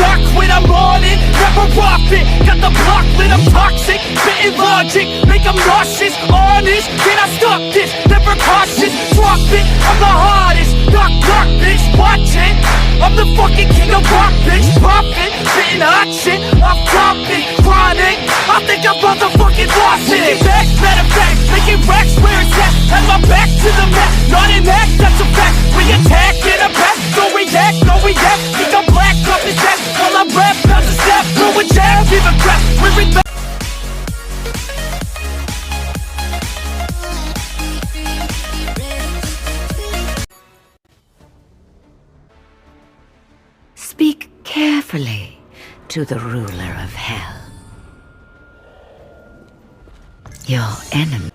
stuck when I'm on it, never off it. Got the block lit, I'm toxic. Spitting logic, make 'em nauseous. Honest, can I stop this? Never cautious, drop it. I'm the hardest. Knock, knock, bitch, watch it. I'm the fucking king of rock, bitch. Poppin', spitting hot shit. I'm topic, chronic. I think I'm motherfucking lost it. Back, matter of fact, making racks where it's at. Have my back to the mat, not an act, that's a fact. Give a crap. We're in Speak carefully to the ruler of hell. Your enemy.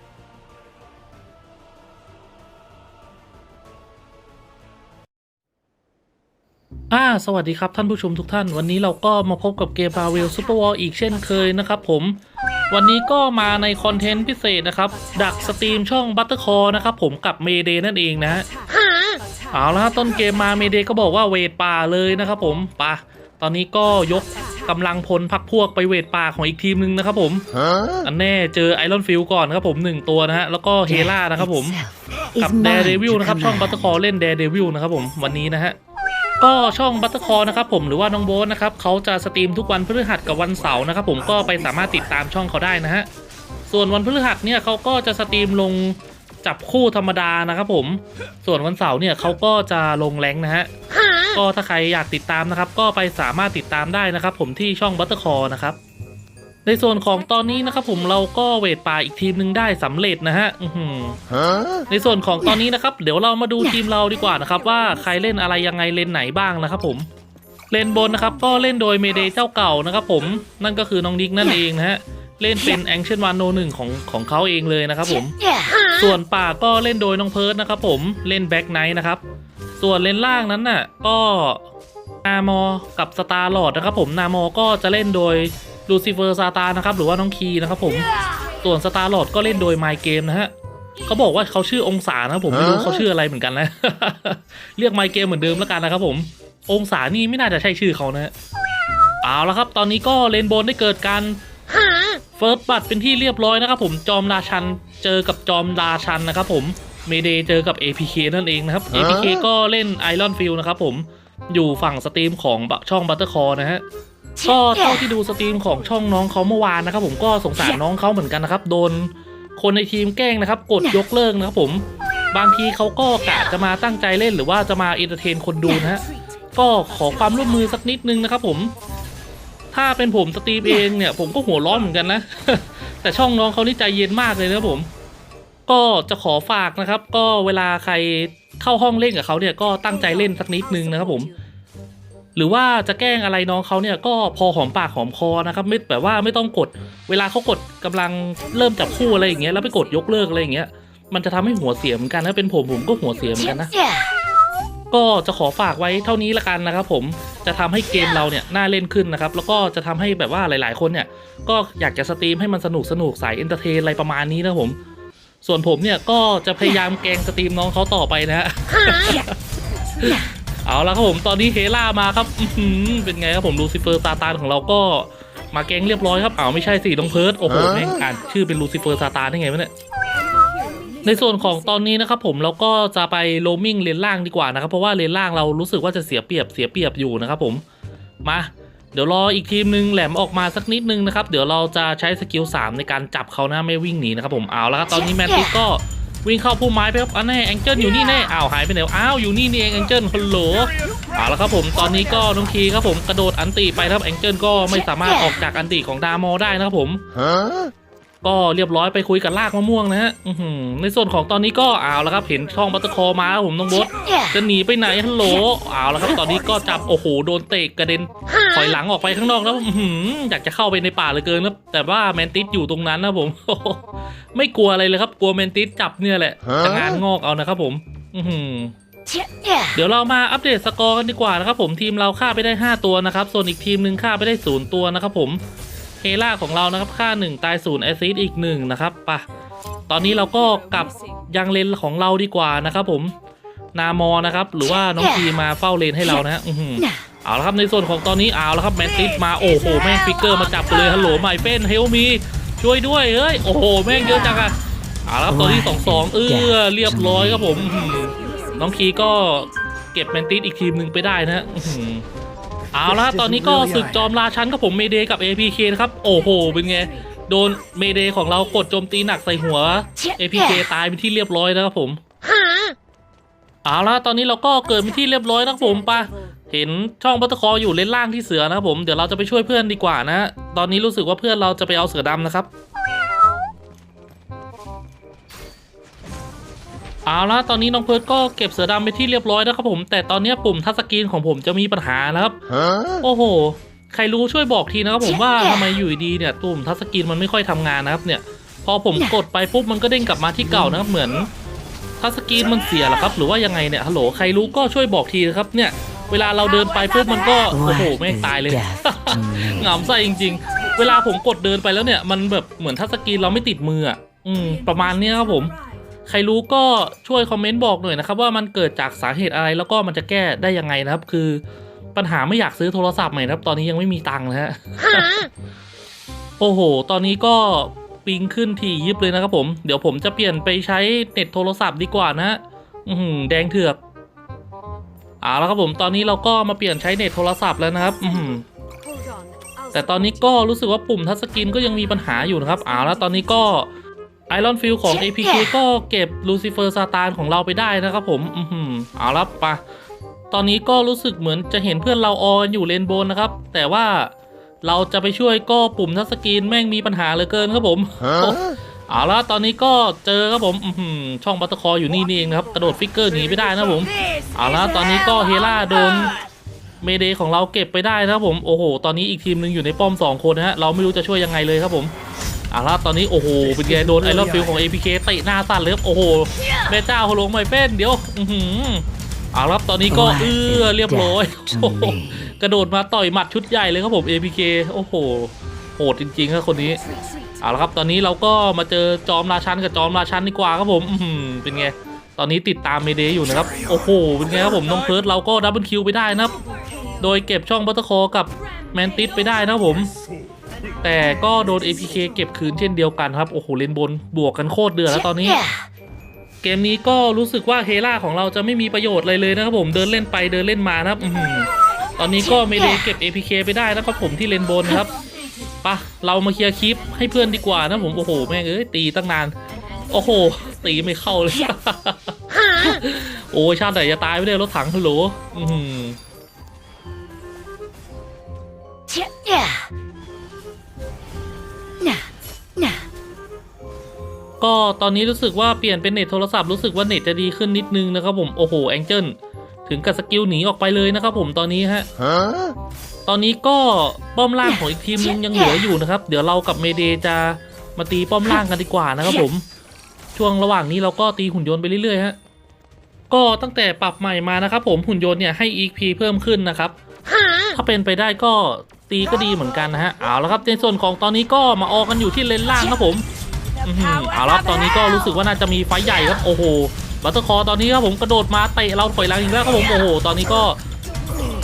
สวัสดีครับท่านผู้ชมทุกท่าน วันนี้เราก็มาพบกับเกม Marvel Super War อีกเช่นเคยนะครับผม วันนี้ก็มาในคอนเทนต์พิเศษนะครับ ดักสตรีมช่อง Buttercore นะครับผมกับ Mayday นั่นเองนะฮะเอาละครับต้นเกมมา Mayday ก็บอกว่าเวทป่าเลยนะครับผมปะตอนนี้ก็ยกกำลังพลพักพวกไปเวทป่าของอีกทีมหนึงนะครับผมอันแน่เจอไอรอนฟิลก่อนครับผมหนึ่งตัวนะฮะแล้วก็เฮล่านะครับผม itself กับ is แด mine ร์เดวิล to นะครับช่อง command. บัตเตอร์คอเล่นแดร์เดวิลนะครับผมวันนี้นะฮะ ก็ช่องบัตเตอร์คอนะครับผมหรือว่าน้องโบ๊ทนะครับเขาจะสตรีมทุกวันพฤหัสกับวันเสาร์นะครับผมก็ไปสามารถติดตามช่องเขาได้นะฮะส่วนวันพฤหัสเนี่ยเขาก็จะสตรีมลงจับคู่ธรรมดานะครับผมส่วนวันเสาร์เนี่ยเขาก็จะลงแรงนะฮะก็ถ้าใครอยากติดตามนะครับ ก็ไปสามารถติดตามได้นะครับ ผมที่ช่องบัตเตอร์คอนะครับ ในส่วนของตอนนี้นะครับผมเราก็เวทป่าอีกทีมหนึ่งได้สำเร็จนะฮะในส่วนของตอนนี้นะครับ เดี๋ยวเรามาดูทีมเราดีกว่านะครับ ว่าใครเล่นอะไรยังไงเลนไหนบ้างนะครับผมเลนบนนะครับ ก็เล่นโดยเมเดเจ้าเก่านะครับผมนั่นก็คือน้องนิกนั่นเองนะฮะเล่นเป็นแองเชนวานโนหนึ่งของของเขาเองเลยนะครับผม ส่วนป่าก็เล่นโดยน้องเพิร์ดนะครับผมเล่นแบ็กไนท์นะครับ ส่วนเลนล่างนั้นน่ะก็นามอกับสตาร์ลอดนะครับผมนามอก็จะเล่นโดย ลูซิเฟอร์ซาตานะครับหรือว่าน้องคีนะครับผมส่วนสตาร์ลอดก็เล่นโดยไมเกมนะฮะเขาบอกว่าเขาชื่อองศานะผมไม่รู้เขาชื่ออะไรเหมือนกันนะ เรียกไมเกมเหมือนเดิมแล้วกันนะครับผม องศานี่ไม่น่าจะใช่ชื่อเขานะฮะเอาละครับ ตอนนี้ก็เลนโบนได้เกิดการเฟิร์สบัตเป็นที่เรียบร้อยนะครับผมจอมราชันเจอกับจอมราชันนะครับผมเมเดเจอกับ APK นั่นเองนะครับ APK ก็เล่น Iron f i e l นะครับผมอยู่ฝั่งสตรีมของช่อง Buttercore นะฮะ ก็เท่าที่ดูสตรีมของช่องน้องเขาเมื่อวานนะครับ ผมก็สงสารน้องเขาเหมือนกันนะครับ โดนคนในทีมแกล้งนะครับ กดยกเลิกนะครับ ผม บางทีเขาก็กะจะมาตั้งใจเล่นหรือว่าจะมาเอนเตอร์เทนคนดูนะฮะก็ขอความร่วมมือสักนิดนึงนะครับ ผม ถ้าเป็นผมสตรีมเองเนี่ย ผมก็หัวร้อนเหมือนกันนะแต่ช่องน้องเขานี่ใจเย็นมากเลยนะครับผม ก็จะขอฝากนะครับ ก็เวลาใครเข้าห้องเล่นกับเขาเนี่ยก็ตั้งใจเล่นสักนิดนึงนะครับ ผม หรือว่าจะแกล้งอะไรน้องเขาเนี่ยก็พอหอมปากหอมคอนะครับไม่แบบว่าไม่ต้องกด เวลาเขากดกำลังเริ่มจับคู่อะไรอย่างเงี้ยแล้วไปกดยกเลิกอะไรอย่างเงี้ยมันจะทำให้หัวเสียเหมือนกันถ้าเป็นผมผมก็หัวเสียเหมือนกันนะก็จะขอฝากไว้เท่านี้ละกันนะครับ ผมจะทำให้เกมเราเนี่ยน่าเล่นขึ้นนะครับ แล้วก็จะทำให้แบบว่าหลาย ๆ คนเนี่ย ก็อยากจะสตรีมให้มันสนุกสนุกสายเอนเตอร์เทนอะไรประมาณนี้นะผม ส่วนผมเนี่ยก็จะพยายามแกงสตรีมน้องเขาต่อไปนะฮะ เอาละครับผมตอนนี้เฮล่ามาครับอื้อหือเป็นไงครับผมลูซิเฟอร์ซาตานของเราก็มาแกล้งเรียบร้อยครับอ้าวไม่ใช่สิน้องเพิร์ดโอ้โหแม่งอ่านชื่อเป็นลูซิเฟอร์ซาตานได้ไงวะเนี่ยในส่วนของตอนนี้นะครับผมเราก็จะไปโรมมิ่งเลนล่างดีกว่านะครับ เพราะว่าเลนล่างเรารู้สึกว่าจะเสียเปรียบเสียเปรียบอยู่นะครับผมมาเดี๋ยวรออีกทีมหนึ่งแหลมออกมาสักนิดนึงนะครับ เดี๋ยวเราจะใช้สกิล3ในการจับเขานะไม่วิ่งหนีนะครับผมเอาแล้วครับตอนนี้แมนติสก็ วิ่งเข้าพุ่มไม้ไปครับอันแน่แองเจิลอยู่นี่แน่อ้าวหายไปไหนวะอ้าวอยู่นี่นี่เองแองเจิลฮัลโหลเอาแล้วครับผมตอนนี้ก็น้องคีครับผมกระโดดอันติไปครับแองเจิลก็ไม่สามารถออกจากอันติของดามอได้นะครับผม ก็เรียบร้อยไปคุยกับลากมะม่วงนะฮะอื้อหือในส่วนของตอนนี้ก็เอาแล้วครับเห็นช่องบัตเตอร์คอมาครับผมต้องบดจะหนีไปไหนฮัลโหลเอาแล้วครับตอนนี้ก็จับโอ้โหโดนเตะกระเด็นถอยหลังออกไปข้างนอกแล้วอื้อหืออยากจะเข้าไปในป่าเหลยเกินครับแต่ว่าแมนติสอยู่ตรงนั้นนะผม ไม่กลัวอะไรเลยครับกลัวแมนติสจับเนี่ยแหละจะงานงอกเอานะครับผมอื้อหือเดี๋ยวเรามาอัปเดตสกอร์กันดีกว่านะครับผมทีมเราฆ่าไปได้ 5 ตัวนะครับ ส่วนอีกทีมหนึ่งฆ่าไปได้ 0 ตัวนะครับผม เฮล่าของเรานะครับฆ่า 1 ตาย0แอซิดอีก1นะครับปะตอนนี้เราก็กลับยังเลนของเราดีกว่านะครับผมนามอนะครับ หรือว่าน้องทีมาเฝ้าเลนให้เรานะฮะอื้อหือเอาละครับในส่วนของตอนนี้เอาละครับแมนติสมาโอ้โหแม่งฟิกเกอร์มาจับไปเลยฮัลโหลไมเฟนเฮลมีช่วยด้วยเฮ้ยโอ้โหแม่งเยอะจังอะเอาละครับตอนนี้สองสองเออเรียบร้อยครับผมน้องคีก็เก็บแมนติสอีกทีมหนึ่งไปได้นะฮะ เอาละตอนนี้ก็ศึกจอมราชันครับผมเมเดกับ APK นะครับ โอ้โห เป็นไง โดนเมเดของเรากดโจมตีหนักใส่หัว APK ตายเป็นที่เรียบร้อยนะครับผมเอาละตอนนี้เราก็เกิดเป็นที่เรียบร้อยนะครับผมปะเห็นช่องบัตเตอร์คออยู่เลนล่างที่เสือนะครับผมเดี๋ยวเราจะไปช่วยเพื่อนดีกว่านะ ตอนนี้รู้สึกว่าเพื่อนเราจะไปเอาเสือดำนะครับ เอาละตอนนี้น้องเพิร์ดก็เก็บเสือดำไปที่เรียบร้อยนะครับผม แต่ตอนนี้ปุ่มทัชสกรีนของผมจะมีปัญหานะครับ โอ้โห ใครรู้ช่วยบอกทีนะครับผมว่าทำไมอยู่ดีๆเนี่ยปุ่มทัชสกรีนมันไม่ค่อยทำงานนะครับเนี่ย พอผมกดไปปุ๊บมันก็เด้งกลับมาที่เก่านะครับเหมือนทัชสกรีนมันเสียเหรอครับ หรือว่ายังไงเนี่ยฮัลโหลใครรู้ก็ช่วยบอกทีนะครับเนี่ย เวลาเราเดินไปปุ๊บมันก็โอ้โห What แม่ง is ตายเลย death to me? หงามไส้จริง ๆ เวลาผมกดเดินไปแล้วเนี่ย มันแบบเหมือนทัชสกรีนเราไม่ติดมืออะอืมประมาณเนี้ยครับผม ใครรู้ก็ช่วยคอมเมนต์บอกหน่อยนะครับว่ามันเกิดจากสาเหตุอะไรแล้วก็มันจะแก้ได้ยังไงนะครับ คือปัญหาไม่อยากซื้อโทรศัพท์ใหม่นะครับ ตอนนี้ยังไม่มีตังค์นะฮะโอ้โห ตอนนี้ก็ปิงขึ้นทียิบเลยนะครับผม เดี๋ยวผมจะเปลี่ยนไปใช้เน็ตโทรศัพท์ดีกว่านะฮะอือหือแดงเถือกเอาแล้วครับผมตอนนี้เราก็มาเปลี่ยนใช้เน็ตโทรศัพท์แล้วนะครับ อือหือแต่ตอนนี้ก็รู้สึกว่าปุ่มทัชสกรีนก็ยังมีปัญหาอยู่นะครับเอาแล้วตอนนี้ก็ ไอรอนฟิลของ APK ก็เก็บลูซิเฟอร์ซาตานของเราไปได้นะครับผม อือหือเอาละปะตอนนี้ก็รู้สึกเหมือนจะเห็นเพื่อนเราออกันอยู่เลนโบนนะครับ แต่ว่าเราจะไปช่วยก็ปุ่มทัชสกรีนแม่งมีปัญหาเหลือเกินครับผมเอาละตอนนี้ก็เจอครับผมอื้อหือช่องบัตเตอร์คออยู่นี่นี่เองนะครับ กระโดดฟิกเกอร์หนีไปได้นะครับผมเอาละตอนนี้ก็เฮล่าโดนเมเดของเราเก็บไปได้นะครับผม โอ้โห ตอนนี้อีกทีมหนึ่งอยู่ในป้อม 2 คนนะฮะ เราไม่รู้จะช่วยยังไงเลยครับผม เอาละตอนนี้โอ้โหเป็นไงโดนไอรอนฟิลของ APK เตะหน้าสั่นเลยครับโอ้โหแม่เจ้าฮลงไม่เป็นเดี๋ยวอือหือเอาละตอนนี้ก็ What เอื้อ is เรียบร้อย death โอ้ to โห me? กระโดดมาต่อยหมัดชุดใหญ่เลยครับผม APK โอ้โหโหดจริงๆครับคนนี้เอาละครับตอนนี้เราก็มาเจอจอมราชันกับจอมราชันดีกว่าครับผมอื้อหือเป็นไงตอนนี้ติดตามเมเดย์อยู่นะครับโอ้โหเป็นไงครับผมน้องเพิร์ดเราก็ดับเบิลคิวไปได้นะครับ โดยเก็บช่องบัตเตอร์คอกับแมนติสไปได้นะครับผม แต่ก็โดน APK เก็บคืนเช่นเดียวกันครับ โอ้โหเลนบนบวกกันโคตรเดือดแล้วตอนนี้ เกมนี้ก็รู้สึกว่าเฮล่าของเราจะไม่มีประโยชน์อะไรเลยนะครับผมเดินเล่นไปเดินเล่นมานะครับอื้อหือตอนนี้ก็เมเดย์เก็บ APK ไปได้นะครับผมที่เลนบนนะครับปะเรามาเคลียร์คลิปให้เพื่อนดีกว่านะผมโอ้โหแม่งเอ้ยตีตั้งนาน โอ้โหตีไม่เข้าเลย โอ้ยชาติไหนจะตายไม่ได้รถถังฮัลโหลอื้ ก็ตอนนี้รู้สึกว่าเปลี่ยนเป็นเน็ตโทรศัพท์รู้สึกว่าเน็ตจะดีขึ้นนิดนึงนะครับผมโอ้โหแองเจิลถึงกับสกิลหนีออกไปเลยนะครับผมตอนนี้ฮะตอนนี้ก็ป้อมล่างของอีกทีมนึงยังเหลืออยู่นะครับ เดี๋ยวเรากับเมเดจะมาตีป้อมล่างกันดีกว่านะครับผม ช่วงระหว่างนี้เราก็ตีหุ่นยนต์ไปเรื่อยๆฮะก็ตั้งแต่ปรับใหม่มานะครับผมหุ่นยนต์เนี่ยให้ EP เพิ่มขึ้นนะครับถ้าเป็นไปได้ก็ตีก็ดีเหมือนกันนะฮะเอาละครับในส่วนของตอนนี้ก็มาออกกันอยู่ที่เลนล่างครับผม อื้อหือเอาละครับตอนนี้ก็รู้สึกว่าน่าจะมีไฟท์ใหญ่ครับโอ้โหบัตเตอร์คอร์ตอนนี้ครับผมกระโดดมาเตะเราถอยหลังอีกแล้วครับผมโอ้โหตอนนี้ก็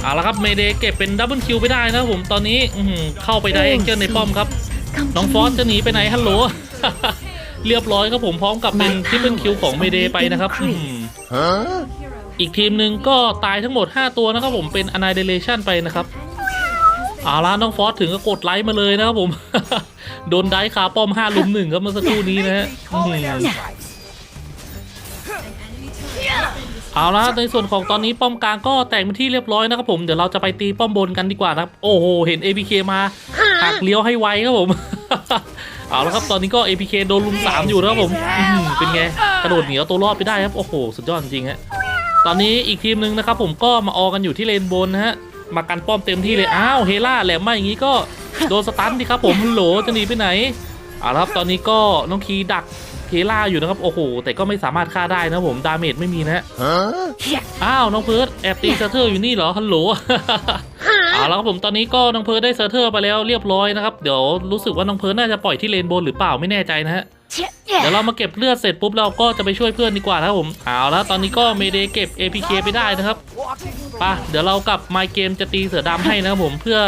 เอาละครับเมเดเก็บเป็นดับเบิลคิวไปได้นะครับผมตอนนี้อื้อหือเข้าไปได้เอ็งเจิลในป้อมครับ Come น้อง to ฟอส me. จะหนีไปไหนฮัลโหล เรียบร้อยครับผมพร้อมกับเป็นทริปเปิลคิวของเมเดไปนะครับอื้อหืออีกทีมหนึ่งก็ตายทั้งหมด 5 ตัวนะครับผมเป็น Annihilation ไปนะครับเอาละน้องฟอสถึงก็กดไลค์มาเลยนะครับผม โดนได้คาป้อม5ลุมหนึ่งครับเมื่อสักครู่นี้นะฮะเอาละในส่วนของตอนนี้ป้อมกลางก็แต่งเป็นที่เรียบร้อยนะครับผม เดี๋ยวเราจะไปตีป้อมบนกันดีกว่านะครับ โอ้โห เห็น APK มาหักเลี้ยวให้ไวครับผม เอาละครับตอนนี้ก็ APK โดนลุมสามอยู่นะครับผม เป็นไง กระโดดหนีเอาตัวรอดไปได้ครับ โอ้โห สุดยอดจริงฮะ ตอนนี้อีกทีมหนึ่งนะครับผมก็มาออกันอยู่ที่เลนบนนะฮะ มากันป้อมเต็มที่เลย อ้าวเฮล่าแหลมมาอย่างนี้ก็โดนสตันดิครับผมฮัลโหลจะหนีไปไหนเอาละครับตอนนี้ก็น้องคีดักเฮล่าอยู่นะครับโอ้โหแต่ก็ไม่สามารถฆ่าได้นะครับผมดาเมจไม่มีนะฮะอ้าวน้องเพิร์ดแอบตีเซอร์เทอร์อยู่นี่เหรอฮัลโหลเอาแล้วครับผมตอนนี้ก็น้องเพิร์ดได้เซอร์เทอร์ไปแล้วเรียบร้อยนะครับเดี๋ยวรู้สึกว่าน้องเพิร์ดน่าจะปล่อยที่เลนบนหรือเปล่าไม่แน่ใจนะฮะ เดี๋ยวเรามาเก็บเลือดเสร็จปุ๊บเราก็จะไปช่วยเพื่อนดีกว่านะครับผมเอาและตอนนี้ก็เมเดเก็บ APK ไปได้นะครับปะเดี๋ยวเรากลับ My Game จะตีเสือดำให้นะครับผมเพื่อ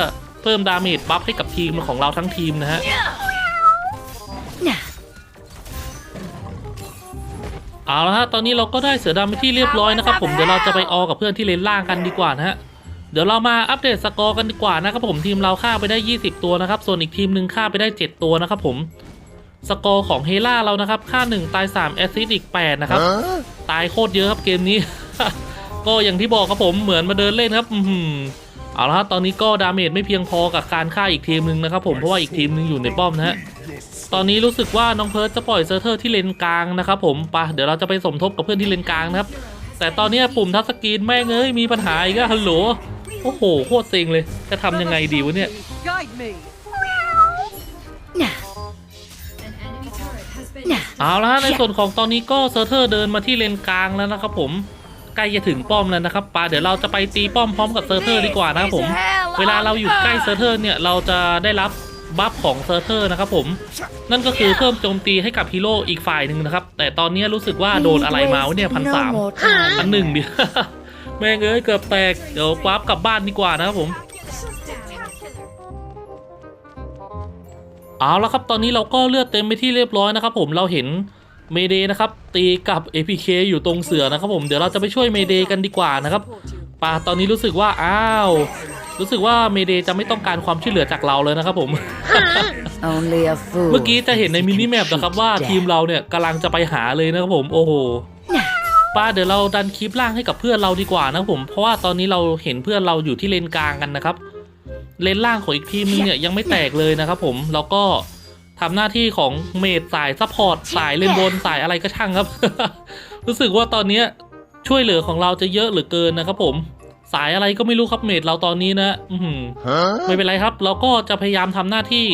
เพิ่มดาเมจบัฟให้กับทีมของเราทั้งทีมนะฮะเอาละฮะตอนนี้เราก็ได้เสือดำไปที่เรียบร้อยนะครับ ผมเดี๋ยวเราจะไปออกับเพื่อนที่เลนล่างกันดีกว่านะฮะเดี๋ยวเรามาอัปเดตสกอร์กันดีกว่านะครับผมทีมเราฆ่าไปได้ 20 ตัวนะครับ ส่วนอีกทีมหนึ่งฆ่าไปได้ 7 ตัวนะครับผม สกอร์ของเฮล่าเรานะครับฆ่า 1 ตาย 3 แอสซิสต์อีก 8 นะครับ ตายโคตรเยอะครับเกมนี้ ก็อย่างที่บอกครับผมเหมือนมาเดินเล่นครับอือหือเอาละฮะตอนนี้ก็ดาเมจไม่เพียงพอกับการฆ่าอีกทีมหนึ่งนะครับผมเพราะว่าอีกทีมหนึ่งอยู่ในป้อมนะฮะตอนนี้รู้สึกว่าน้องเพิร์ทจะปล่อยเซอร์เทอร์ที่เลนกลางนะครับผมไปะเดี๋ยวเราจะไปสมทบกับเพื่อนที่เลนกลางนะครับ แต่ตอนเนี้ยปุ่มทัชสกรีนแม่งเอ้ยมีปัญหาอีกแล้วฮัลโหลโอ้โหโคตรเซ็งเลยจะทำยังไงดีวะเนี่ย เอาละฮะในส่วนของตอนนี้ก็เซอร์เทอร์เดินมาที่เลนกลางแล้วนะครับผมใกล้จะถึงป้อมแล้วนะครับปาเดี๋ยวเราจะไปตีป้อมพร้อมกับเซอร์เทอร์ดีกว่านะครับผม เวลาเราอยู่ใกล้เซอร์เทอร์เนี่ยเราจะได้รับบัฟของเซอร์เทอร์นะครับผม นั่นก็คือเพิ่มโจมตีให้กับฮีโร่อีกฝ่ายหนึ่งนะครับ แต่ตอนนี้รู้สึกว่าโดนอะไรมาวะเนี่ยพันสามพันหนึ่งดิแม่งเอ้ยเกือบแตกเดี๋ยววาร์ปกลับบ้านดีกว่านะครับผม เอาละครับตอนนี้เราก็เลือดเต็มไปที่เรียบร้อยนะครับ ผมเราเห็นเมเดนะครับตีกับ APK อยู่ตรงเสือนะครับ ผมเดี๋ยวเราจะไปช่วยเมเดกันดีกว่านะครับปาตอนนี้รู้สึกว่าอ้าวรู้สึกว่าเมเดจะไม่ต้องการความช่วยเหลือจากเราเลยนะครับผม Only a fool เมื่อกี้จะเห็นในมินิแมปนะครับว่าทีมเราเนี่ยกำลังจะไปหาเลยนะครับผมโอ้โหป้าเดี๋ยวเราดันคลิปล่างให้กับเพื่อนเราดีกว่านะครับผมเพราะว่าตอนนี้เราเห็นเพื่อนเราอยู่ที่เลนกลางกันนะครับ เลนล่างของอีกทีมนึงเนี่ยยังไม่แตกเลยนะครับผมแล้วก็ทำหน้าที่ของเมดสายซัพพอร์ตสายเลนบนสายอะไรก็ช่างครับ รู้สึกว่าตอนเนี้ยช่วยเหลือของเราจะเยอะเหลือเกินนะครับผม สายอะไรก็ไม่รู้ครับเมดเราตอนนี้นะอื้อหือไม่เป็นไรครับ เราก็จะพยายามทำหน้าที่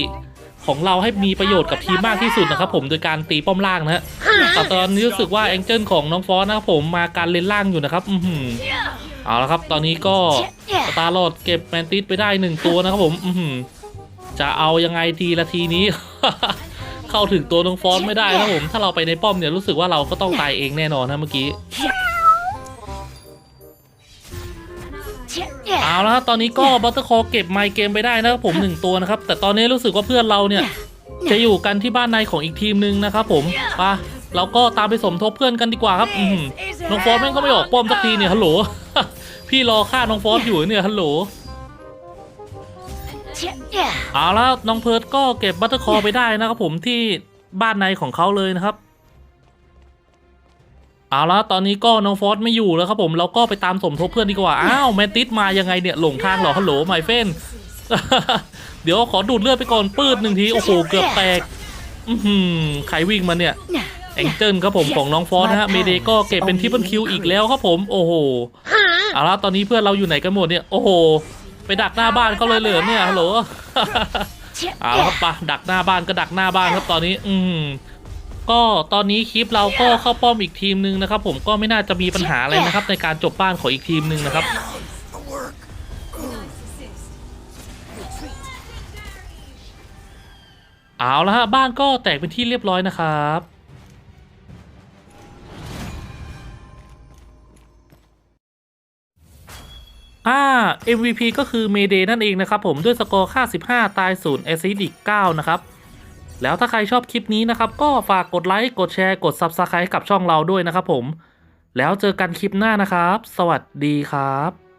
ของเราให้มีประโยชน์กับทีมมากที่สุดนะครับผมโดยการตีป้อมล่างนะฮะแต่ตอนนี้รู้สึกว่าแองเจิลของน้องฟอสนะครับผมมาการเลนล่างอยู่นะครับ อือหือ เอาละครับตอนนี้ก็สตาร์ลอดเก็บแมนติสไปได้หนึ่งตัวนะครับผมจะเอายังไงทีละทีนี้ เข้าถึงตัวน้องฟอสไม่ได้นะผม ถ้าเราไปในป้อมเนี่ยรู้สึกว่าเราก็ต้องตายเองแน่นอนนะเมื่อกี้เอาละครับตอนนี้ก็บัตเตอร์คอเก็บไมเกมไปได้นะครับผมหนึ่งตัวนะครับ แต่ตอนนี้รู้สึกว่าเพื่อนเราเนี่ย จะอยู่กันที่บ้านในของอีกทีมหนึ่งนะครับผมไปะเราก็ตามไปสมทบเพื่อนกันดีกว่าครับน้องฟอสแม่งก็ไม่ออกป้อมสักทีเนี่ยฮัลโหล พี่รอฆ่าน้องฟอสอยู่เนี่ยฮัลโหลเอาละน้องเพิร์ดก็เก็บบัตเตอร์คอไปได้นะครับผมที่บ้านในของเขาเลยนะครับเอาละตอนนี้ก็น้องฟอสไม่อยู่แล้วครับผมเราก็ไปตามสมทบเพื่อนดีกว่าอ้าวแมนติสมายังไงเนี่ยหลงทางเหรอฮัลโหลไมเฟนเดี๋ยวขอดูดเลือดไปก่อนปืดหนึ่งทีโอ้โหเกือบแตกอือหือใครวิ่งมาเนี่ยแองเจิลครับผมของน้องฟอสนะฮะเมเดก็เก็บเป็นทริปเปิลคิวอีกแล้วครับผม โอ้โห เอาละตอนนี้เพื่อนเราอยู่ไหนกันหมดเนี่ย โอ้โห ไปดักหน้าบ้านเขาเลยเหลือเนี่ยฮัลโหลเอาละครับปะดักหน้าบ้านก็ดักหน้าบ้านครับตอนนี้ อืมก็ตอนนี้คลิปเราก็เข้าป้อมอีกทีมหนึ่งนะครับ ผมก็ไม่น่าจะมีปัญหาอะไรนะครับ ในการจบบ้านของอีกทีมหนึ่งนะครับเอาละฮะบ้านก็แตกเป็นที่เรียบร้อยนะครับ 5 MVP ก็คือเมเดนั่นเองนะครับผมด้วยสกอร์ค่า 15 ตาย0แอซิดอีก9นะครับแล้วถ้าใครชอบคลิปนี้นะครับ ก็ฝากกดไลค์ กดแชร์ กด Subscribe กับช่องเราด้วยนะครับผม แล้วเจอกันคลิปหน้านะครับ สวัสดีครับ